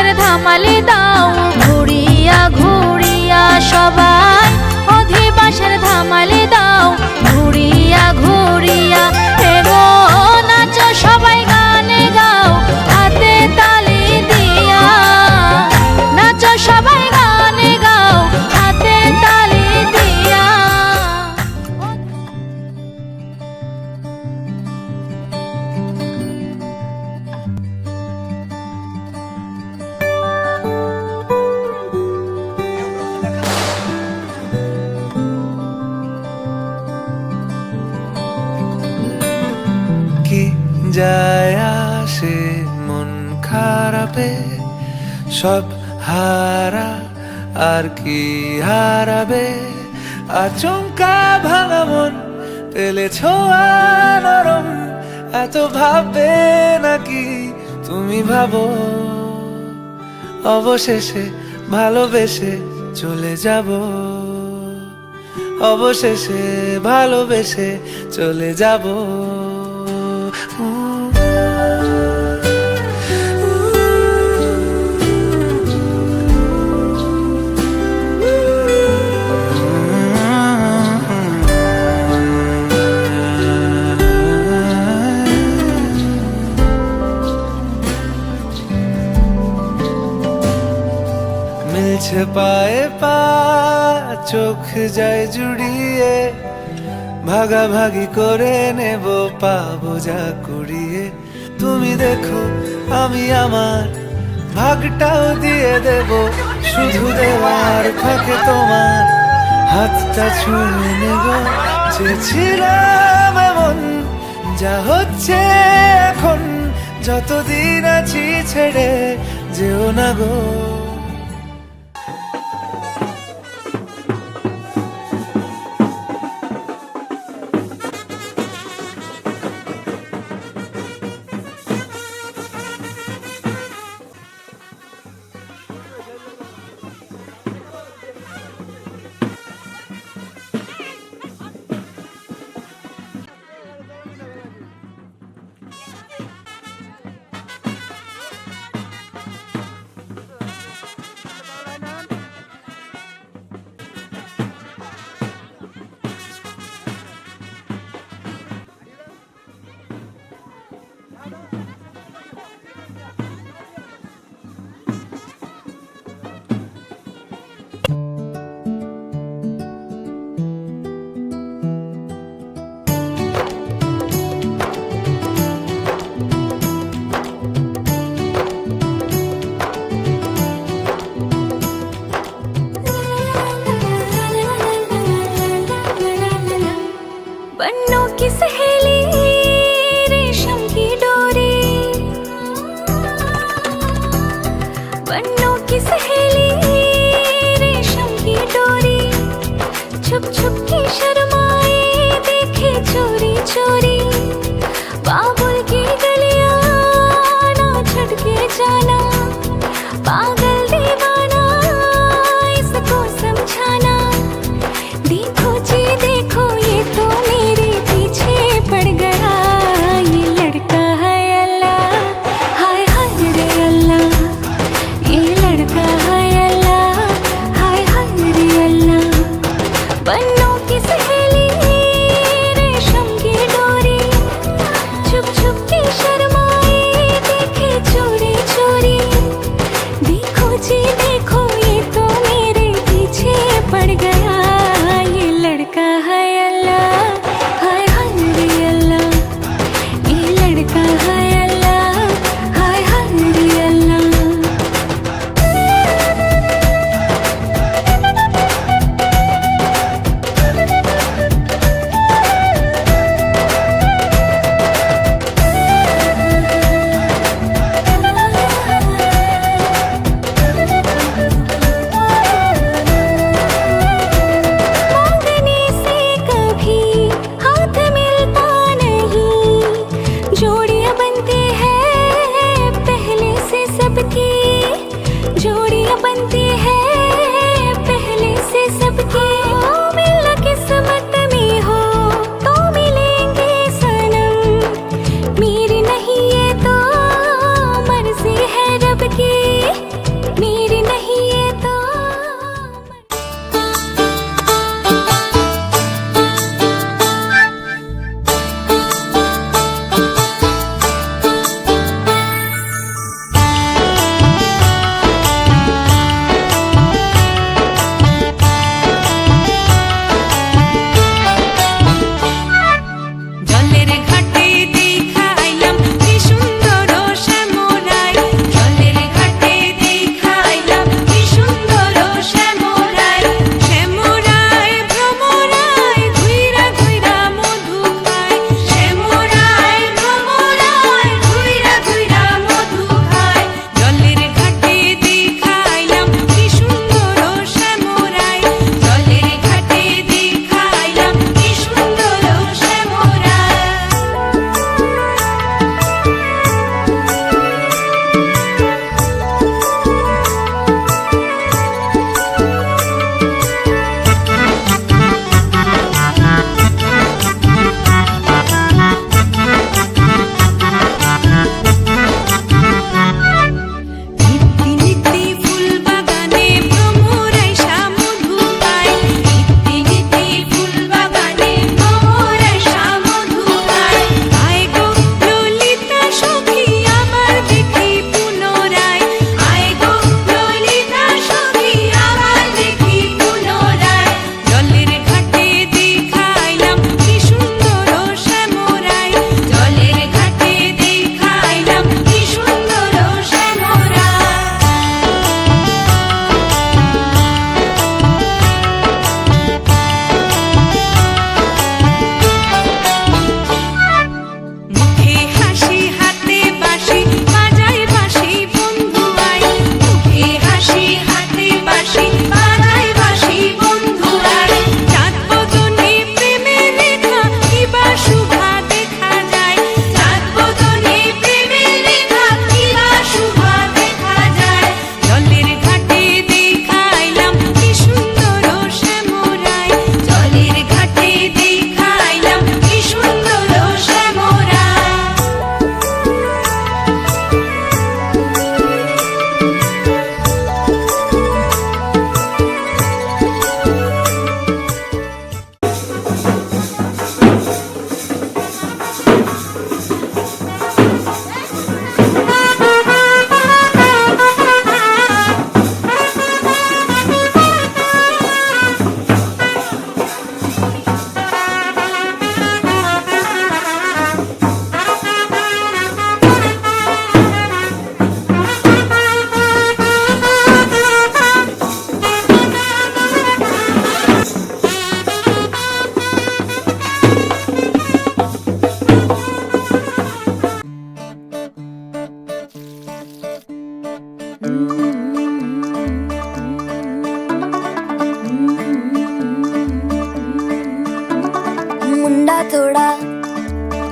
বাঁশের ধামালি দাও ঘুরিয়া ঘুরিয়া সবাই। অধিবাসের ধামালি দাও ঘুরিয়া ঘুরিয়া সব হারা, আর কি হারাবে? আচমকা ভাঙা মন পেলে ছোঁয়া নরম। এত ভাববে নাকি তুমি ভাবো? অবশেষে ভালোবেসে চলে যাব। অবশেষে ভালোবেসে চলে যাব। মিলছে পায়ে পা, চোখ যায় জুড়িয়ে, ভাগাভাগি করে নেব, পাবো যা কুড়িয়ে। তুমি দেখো, আমি আমার ভাগটাও দিয়ে দেব, শুধু দেওয়ার ফাঁকে তোমার হাতটা ছুঁয়ে নেব। চেয়েছিলাম এমন যা হচ্ছে এখন, যতদিন আছি ছেড়ে যেও না গো।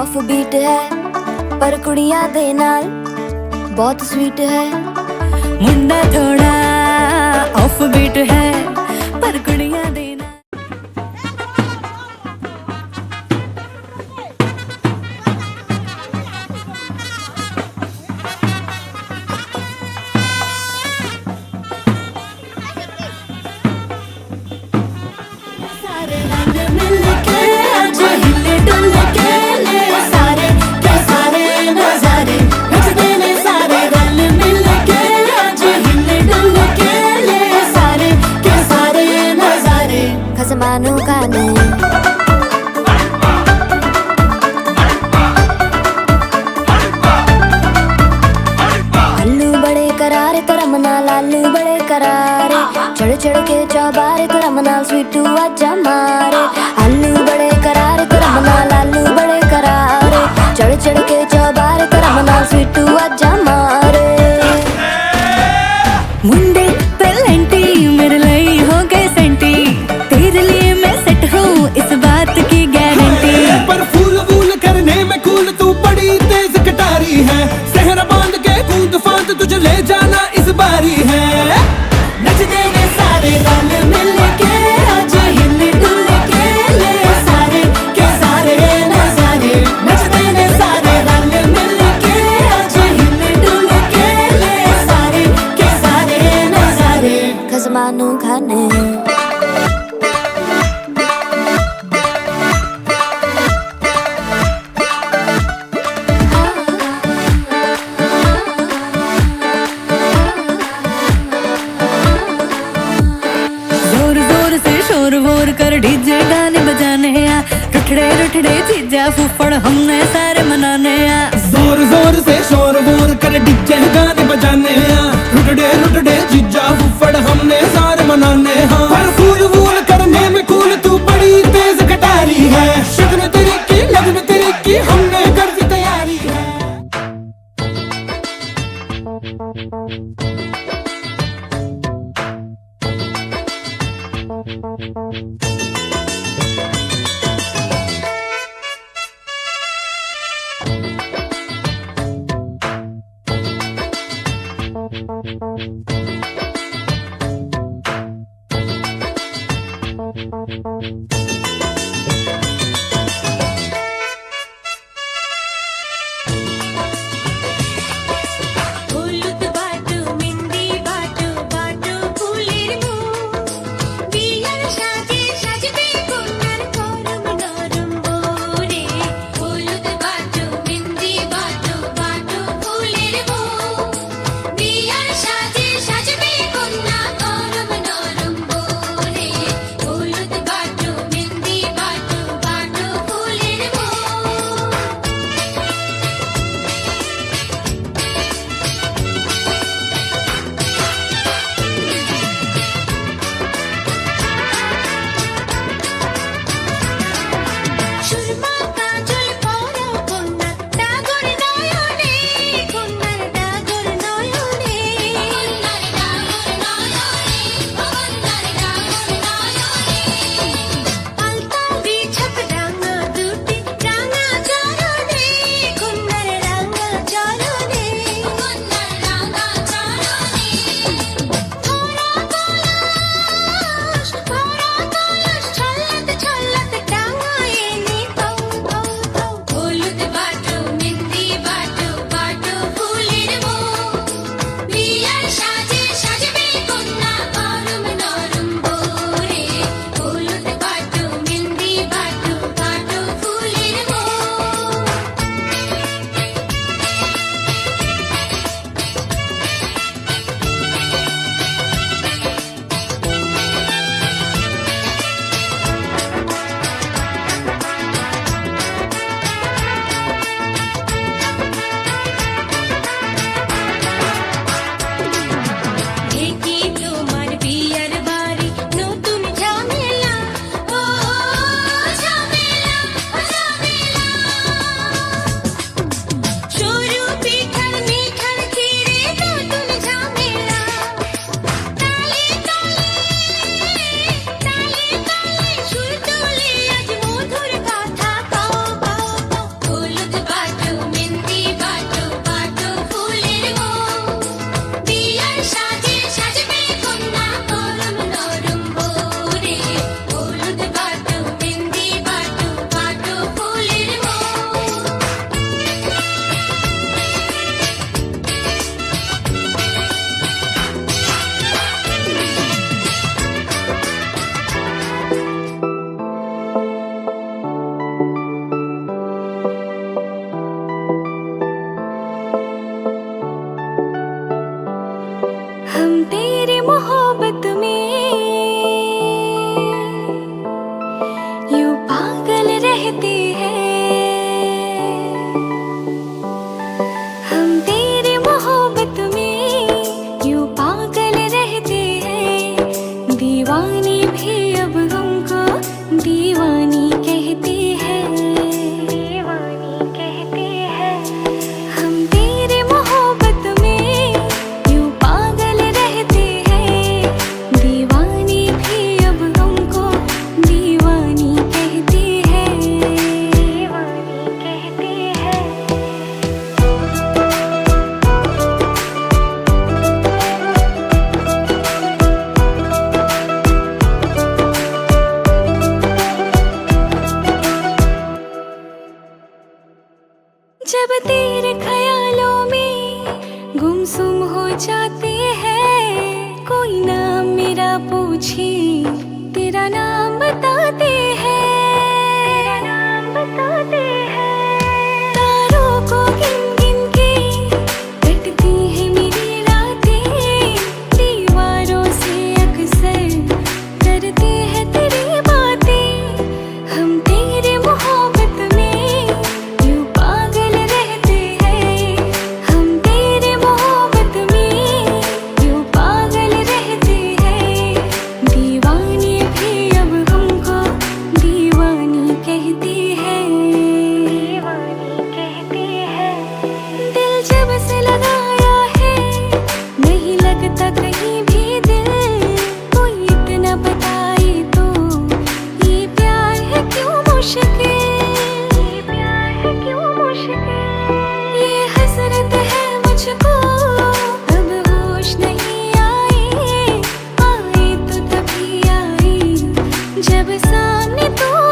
ਆਫ ਬੀਟ ਹੈ ਪਰ ਕੁੜੀਆਂ ਦੇ ਨਾਲ ਬਹੁਤ ਸਵੀਟ ਹੈ ਮੁੰਡਾ ਥੋੜਾ ਆਫ ਬੀਟ ਹੈ ਪਰ ਕੁੜੀ get your body, cause I'm an all sweet to a jamare. गाने बजाने आ रुठड़े रुठड़े चीजा फूफड़ हमने सारे मनाने आ तेरे महा हैं कोई नाम मेरा पूछे तेरा नाम बता জানে তো